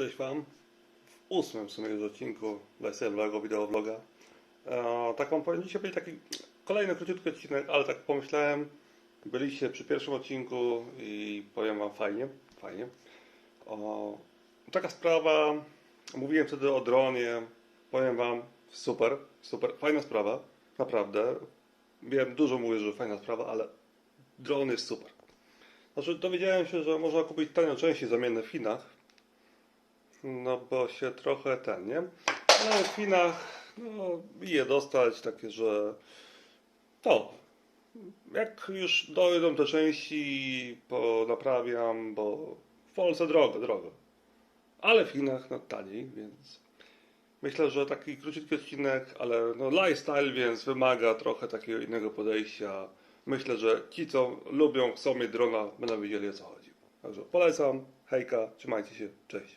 Cześć Wam. W ósmym w sumie już odcinku weselnego wideobloga. E, tak Wam powiem, dzisiaj będzie taki kolejny króciutki odcinek, ale tak pomyślałem, byliście przy pierwszym odcinku i powiem Wam fajnie, fajnie. O, taka sprawa, mówiłem wtedy o dronie, powiem Wam, super, super, fajna sprawa, naprawdę. Wiem, dużo mówię, że fajna sprawa, ale dron jest super. Znaczy, dowiedziałem się, że można kupić tanio części zamienne w Chinach. No bo się trochę ten, nie? Ale w Chinach, no, je dostać takie, że to. Jak już dojdą te części, ponaprawiam, bo w Polsce drogo, drogo. Ale w Chinach, no taniej, więc myślę, że taki króciutki odcinek, ale no lifestyle, więc wymaga trochę takiego innego podejścia. Myślę, że ci, co lubią, chcą mieć drona, będą wiedzieli o co chodzi. Także polecam, hejka, trzymajcie się, cześć.